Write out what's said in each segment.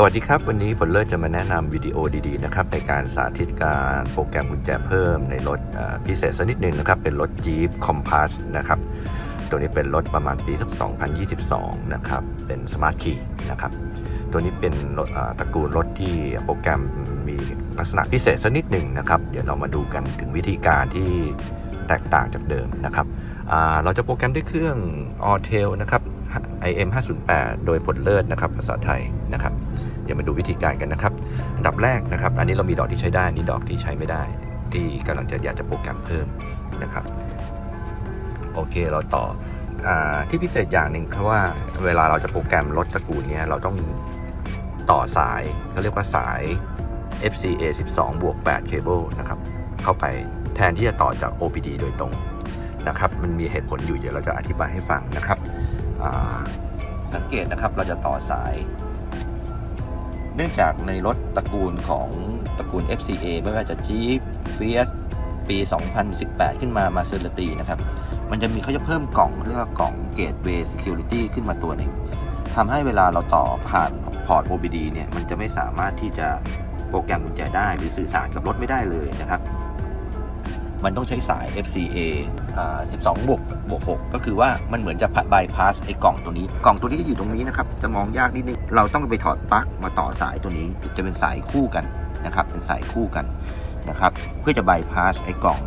สวัสดีครับ วันนี้ผลเลิศจะมาแนะนำวิดีโอดีๆนะครับในการสาธิตการโปรแกรมกุญแจเพิ่มในรถพิเศษสักนิดหนึ่งนะครับเป็นรถ Jeep Compass นะครับตัวนี้เป็นรถประมาณปีสัก2022 นะครับเป็น Smart Key นะครับตัวนี้เป็นรถตระกูลรถที่โปรแกรมมีลักษณะพิเศษสักนิดหนึ่งนะครับเดี๋ยวเรามาดูกันถึงวิธีการที่แตกต่างจากเดิมนะครับเราจะโปรแกรมด้วยเครื่อง Autel นะครับ IM 508 โดยผลเลิศนะครับภาษาไทยนะครับ ดี๋ยวมาดูวิธีการกันนะครับ อันดับแรกนะครับ อันนี้เรามีดอกที่ใช้ได้ อันนี่ดอกที่ใช้ไม่ได้ ที่กำลังจะอยากจะโปรแกรมเพิ่มนะครับ โอเคเราต่ออาที่พิเศษอย่างหนึ่งคือว่าเวลาเราจะโปรแกรมรถตระกูลเนี้ยเราต้องต่อสายเขาเรียกว่าสาย FCA 12บวก8เคเบิลนะครับ เข้าไปแทนที่จะต่อจาก OPD โดยตรงนะครับ มันมีเหตุผลอยู่เดี๋ยวเราจะอธิบายให้ฟังนะครับอ่าสังเกตนะครับเราจะต่อสาย เนื่องจากในรถตระกูลของตระกูล FCA ไม่ว่าจะ Jeep Fiat ปี 2018 ขึ้นมา m a s e r a t i นะครับ มันจะมีเขาจะเพิ่มกล่องเรียกว่ากล่อง Gateway Security ขึ้นมาตัวหนึ่งทำให้เวลาเราต่อผ่านพอร์ต OBD เนี่ย มันจะไม่สามารถที่จะโปรแกรมกุญแจได้ หรือสื่อสารกับรถไม่ได้เลยนะครับ มันต้องใช้สาย FCA 12 บวกบวก 6 ก็คือว่ามันเหมือนจะบายพาสไอ้กล่องตัวนี้ กล่องตัวนี้จะอยู่ตรงนี้นะครับ จะมองยากนิดนึง เราต้องไปถอดปลั๊กมาต่อสายตัวนี้ จะเป็นสายคู่กันนะครับ เป็นสายคู่กันนะครับ เพื่อจะบายพาสไอ้กล่อง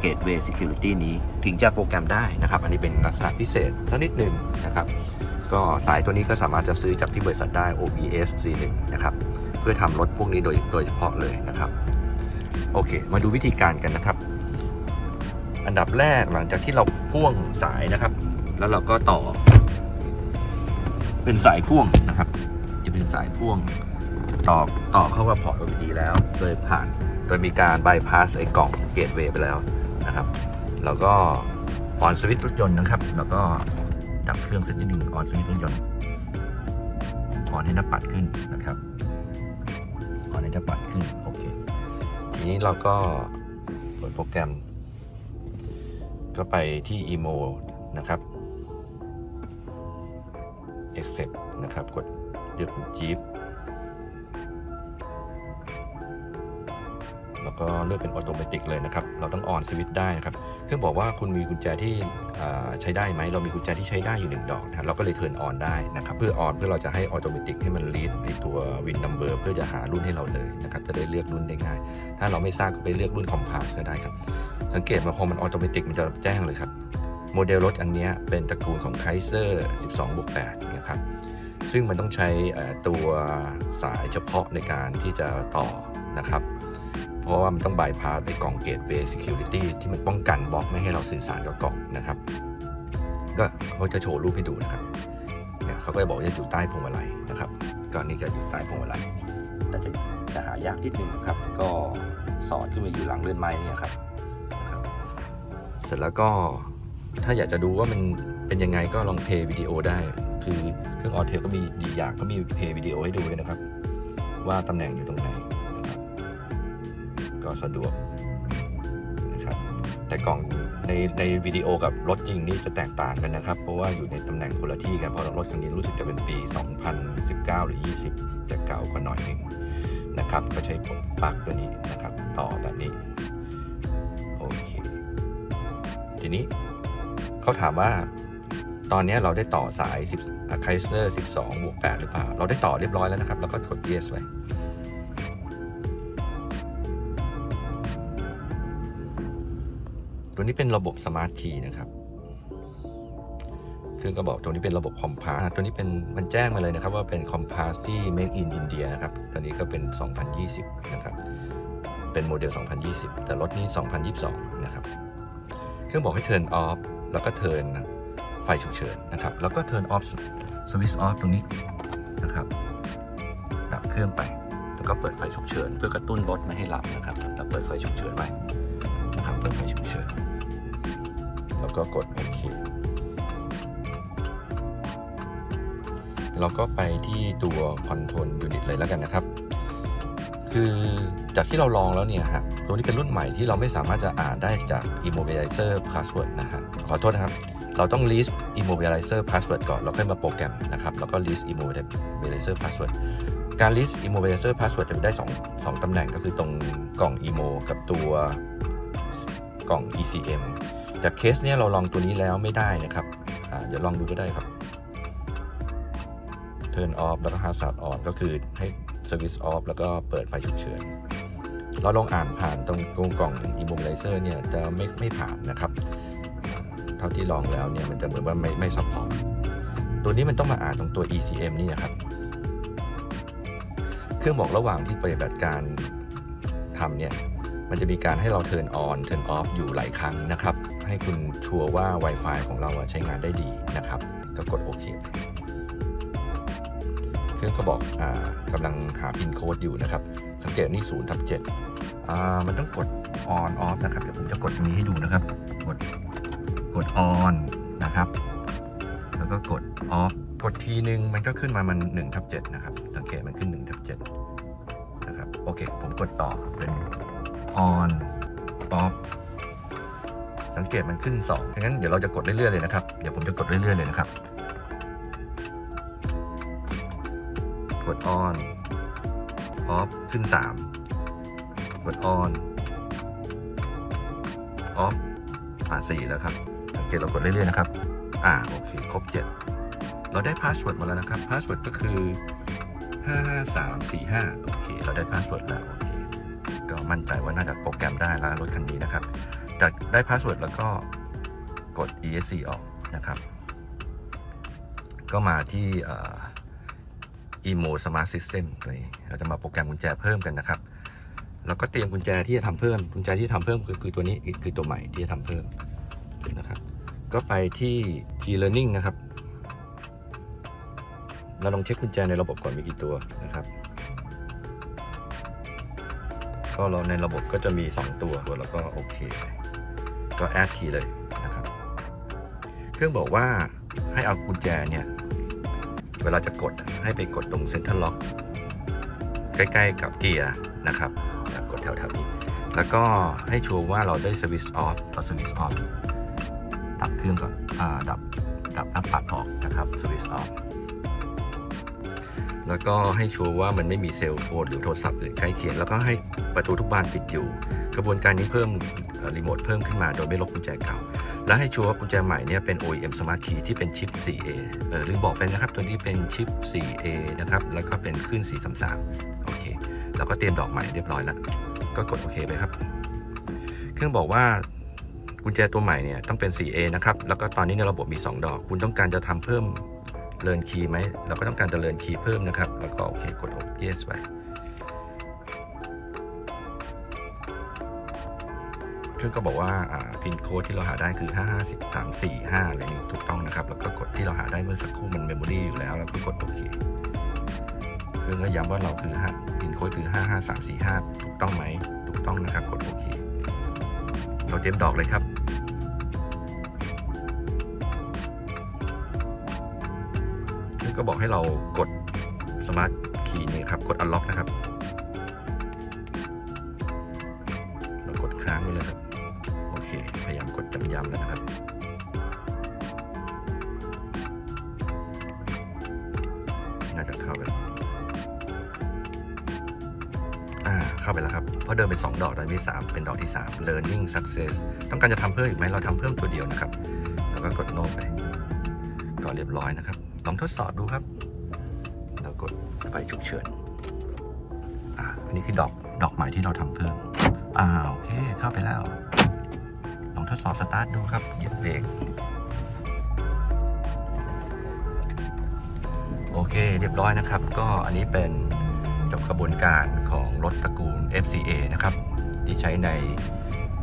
เกตเวย์ซิเคียวริตี้นี้ ถึงจะโปรแกรมได้นะครับ อันนี้เป็นลักษณะพิเศษสักนิดหนึ่งนะครับ ก็สายตัวนี้ก็สามารถจะซื้อจากที่บริษัทได้ OBS C1 นะครับ เพื่อทำรถพวกนี้โดยโดยเฉพาะเลยนะครับ โอเค มาดูวิธีการกันนะครับ อันดับแรกหลังจากที่เราพ่วงสายนะครับ แล้วเราก็ต่อ เป็นสายพ่วงนะครับ จะเป็นสายพ่วงต่อต่อเข้ากับพอร์ต OBD แล้ว โดยผ่านโดยมีการบายพาสไอ้กล่องเกตเวย์ไปแล้วนะครับ แล้วก็ออนสวิตช์รถยนต์นะครับ แล้วก็ดับเครื่องสักนิดหนึ่งออนสวิตช์รถยนต์ออนให้หน้าปัดขึ้นนะครับออนให้หน้าปัดขึ้นโอเคทีนี้เราก็เปิดโปรแกรม ก็ไปที่ emo นะครับ accept นะครับ กดเลือก jeep ก็เลือกเป็นออโตเมติกเลยนะครับ เราต้องออนสวิตช์ได้นะครับเครื่องบอกว่าคุณมีกุญแจที่ใช้ได้ไหม เรามีกุญแจที่ใช้ได้อยู่หนึ่งดอกนะครับเราก็เลยเทิร์นออนได้นะครับ เพื่อออนเพื่อเราจะให้ออโตเมติกให้มันรีดในตัววินนัมเบอร์เพื่อจะหารุ่นให้เราเลยนะครับ จะได้เลือกรุ่นได้ง่าย ถ้าเราไม่ทราบก็ไปเลือกรุ่นคอมพาสก็ได้ครับ สังเกตมาพอมันออโตเมติกมันจะแจ้งเลยครับโมเดลรถอันนี้เป็นตระกูลของ Kaiser 12บวก8นะครับซึ่งมันต้องใช้ตัวสายเฉพาะในการที่จะต่อนะครับ ราะว่ามันต้องบายพาสในกล่อง Gateway Security ที่มันป้องกันบล็อกไม่ให้เราสื่อสารกับกล่องนะครับ ก็เขาจะโชว์รูปให้ดูนะครับเนี่ยเขาก็จะบอกว่าจะอยู่ใต้พวงมาลัยนะครับก็นี่ก็อยู่ใต้พวงมาลัยแต่จะจะหายากนิดนึงนะครับ ก็สอดขึ้นมาอยู่หลังเรือนไม้นี่ครับนะครับเสร็จแล้วก็ถ้าอยากจะดูว่ามันเป็นยังไงก็ลองเพย์วิดีโอได้ คือเครื่องออเทลก็มีดีอย่างก็มีเพย์วิดีโอให้ดูด้วยนะครับ ว่าตำแหน่งอยู่ตรงไหน ก็สะดวกนะครับแต่กล่องในในวิดีโอกับรถจริงนี่จะแตกต่างกันนะครับ เพราะว่าอยู่ในตำแหน่งคนละที่กันเพราะรถคันนี้รู้สึกจะเป็นปี 2019 หรือ 20 จะเก่ากว่าหน่อยหนึงนะครับก็ใช้ปลั๊กตัวนี้นะครับ ต่อแบบนี้โอเคทีนี้เขาถามว่าตอนนี้เราได้ต่อสาย10 Kaiser 12บวก8หรือเปล่า เราได้ต่อเรียบร้อยแล้วนะครับ แล้วก็กด yes ไว้ ตัวนี้เป็นระบบ Smart Key นะครับซึ่งก็บอกตัวนี้เป็นระบบ Compass ตัวนี้เป็นมันแจ้งมาเลยนะครับว่าเป็น Compass ที่ Make in India นะครับตอนนี้ก็เป็น 2020 นะครับ เป็นโมเดล 2020 แต่รถนี้ 2022 นะครับ เครื่องบอกให้ turn off แล้วก็ turn ไฟฉุกเฉินนะครับ แล้วก็ turn off switch off ตรงนี้นะครับ ดับเครื่องไป แล้วก็เปิดไฟฉุกเฉิน เพื่อกระตุ้นรถไม่ให้หลับนะครับแล้วเปิดไฟฉุกเฉินไว้นะครับ เปิดไฟฉุก แล้วก็กดโอเคเราก็ไปที่ตัว Control Unit เลยแล้วกันนะครับ คือจากที่เราลองแล้วเนี่ยฮะตัวนี้เป็นรุ่นใหม่ที่เราไม่สามารถจะอ่านได้จาก Immobilizer Password นะฮะขอโทษนะครับ เราต้อง list Immobilizer Password ก่อนแล้วค่อยมาโปรแกรมนะครับ แล้วก็ list Immobilizer Password การ list immobilizer password จะมีได้2 2ตำแหน่งก็คือตรงกล่อง emo กับตัวกล่อง ECM แต่เคสเนี้ยเราลองตัวนี้แล้วไม่ได้นะครับอ่าเดี๋ยวลองดูก็ได้ครับ turn off แล้วก็ hazard on ก็คือให้ service off แล้วก็เปิดไฟฉุกเฉินเราลองอ่านผ่านตรงตรงกล่อง immobilizer เนี่ยจะไม่ไม่ผ่านนะครับเท่าที่ลองแล้วเนี่ยมันจะเหมือนว่าไม่ไม่ support ตัวนี้มันต้องมาอ่านตรงตัว ECM นี่นะครับ เครื่องบอกระหว่างที่ปฏิบัติการทำเนี่ย มันจะมีการให้เรา turn on turn off อยู่หลายครั้งนะครับ ให้คุณชัวร์ว่า Wi-Fi ของเราใช้งานได้ดีนะครับ ก็กดโอเคเครื่องก็บอกอกำลังหาพินโค้ดอยู่นะครับ สังเกตนี่0ทับ7อ่ามันต้องกด on off นะครับ เดี๋ยวผมจะกดตรงนี้ให้ดูนะครับ กด กด on นะครับ แล้วก็กด off กดทีนึงมันก็ขึ้นมามัน1ทับ7นะครับ สังเกตมันขึ้น1ทับ7นะครับ โอเค ผมกดต่อเป็น on off สังเกตมันขึ้น2ดังนั้นเดี๋ยวเราจะกดเรื่อยๆเลยนะครับ เดี๋ยวผมจะกดเรื่อยๆเลยนะครับ กด on off ขึ้น 3 กด on off อ่า4แล้วครับ สังเกตเรากดเรื่อยๆนะครับ อ่าโอเคครบ 7 เราได้พาสเวิร์ดมาแล้วนะครับพาสเวิร์ดก็คือ 55345 โอเค เราได้พาสเวิร์ดแล้ว โอเค ก็มั่นใจว่าน่าจะโปรแกรมได้แล้วรถคันนี้นะครับ จากได้พาสเวิร์ดแล้วก็กด ESC ออกนะครับ ก็มาที่ Emo Smart System ตัวนี้ เราจะมาโปรแกรมกุญแจเพิ่มกันนะครับ แล้วก็เตรียมกุญแจที่จะทำเพิ่ม กุญแจที่ทำเพิ่มคือคือตัวนี้คือตัวใหม่ที่จะทำเพิ่มนะครับ ก็ไปที่ Key Learning นะครับ เราลองเช็คกุญแจในระบบก่อนมีกี่ตัวนะครับก็เราในระบบก็จะมี 2 ตัวแล้วก็โอเค ก็แอดคีย์เลยนะครับ เครื่องบอกว่าให้เอากุญแจเนี่ย เวลาจะกดให้ไปกดตรงเซ็นทรัลล็อกใกล้ๆกับเกียร์นะครับกดแถวๆนี้ แล้วก็ให้ชัวร์ว่าเราได้สวิตช์ออฟเราสวิตช์ออฟดับเครื่องก่อนอ่าดับ ดับหน้าปัดออกนะครับสวิตช์ออฟแล้วก็ให้ชัวร์ว่ามันไม่มีเซลโฟนหรือโทรศัพท์อื่นใกล้เคียง แล้วก็ให้ประตูทุกบานปิดอยู่ กระบวนการนี้เพิ่ม รีโมทเพิ่มขึ้นมาโดยไม่ลบกุญแจเก่า และให้ชัวร์ว่ากุญแจใหม่เนี่ยเป็น OEM Smart Key ที่เป็นชิป 4A เออลืมบอกไปนะครับ ตัวนี้เป็นชิป 4A นะครับ แล้วก็เป็นคลื่น433 โอเค แล้วก็เตรียมดอกใหม่เรียบร้อยแล้ว ก็กดโอเคไปครับ เครื่องบอกว่ากุญแจตัวใหม่เนี่ยต้องเป็น 4A นะครับ แล้วก็ตอนนี้ในระบบมี 2 ดอก คุณต้องการจะทำเพิ่มเลินคีย์ไหม เราก็ต้องการจะเลินคีย์เพิ่มนะครับ แล้วก็โอเคกด yes ไป เครื่องก็บอกว่าพินโค้ดที่เราหาได้คือ 550345อะไรนี้ถูกต้องนะครับ แล้วก็กดที่เราหาได้เมื่อสักครู่มันเมมโมรีอยู่แล้ว แล้วก็กดโอเคเครื่องก็ย้ำว่าเราคือพินโค้ดคือ 55345 ถูกต้องไหม ถูกต้องนะครับ กดโอเค เราเตรียมดอกเลยครับเครื่องก็บอกให้เรากดสมาร์ทคีย์นี่ครับ กด unlock นะครับ เรากดค้างไว้เลยครับ ย้ำแล้วนะครับน่าจะเข้าไปอ่าเข้าไปแล้วครับ เพราะเดิมเป็น 2 ดอกตอนนี้3เป็นดอกที่ 3 learning success ต้องการจะทำเพิ่มอีกไหมเราทำเพิ่มตัวเดียวนะครับ แล้วก็กดโน้ตไป ก็เรียบร้อยนะครับ ลองทดสอบดูครับเรากดไฟฉุกเฉินอ่าอันนี้คือดอกดอกใหม่ที่เราทำเพิ่มอ่าโอเคเข้าไปแล้ว องทดสอบสตาร์ทดูครับเหยียบเบรกโอเคเรียบร้อยนะครับ ก็อันนี้เป็นจบกระบวนการของรถตระกูล FCA นะครับ ที่ใช้ใน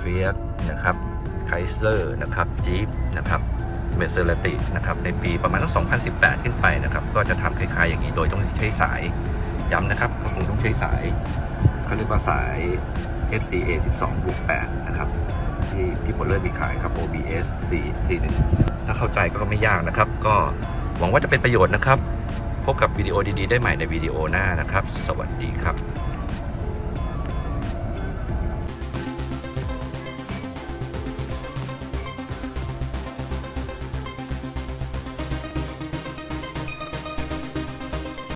Fiat นะครับ Chrysler นะครับ Jeep นะครับ m e r c e d e s นะครับ ในปีประมาณตั้ง2018 ขึ้นไปนะครับ ก็จะทำคล้ายๆอย่างนี้โดยต้องใช้สายย้ำนะครับ ก็คงต้องใช้สายเขาเรียกว่าสาย FCA 12บวก8นะครับ ที่ที่ผลเลือดมีขายครับ OBS 4ทีหนึ่งถ้าเข้าใจก็ไม่ยากนะครับ ก็หวังว่าจะเป็นประโยชน์นะครับ พบกับวิดีโอดีๆ ได้ใหม่ในวิดีโอหน้านะครับ สวัสดีครับ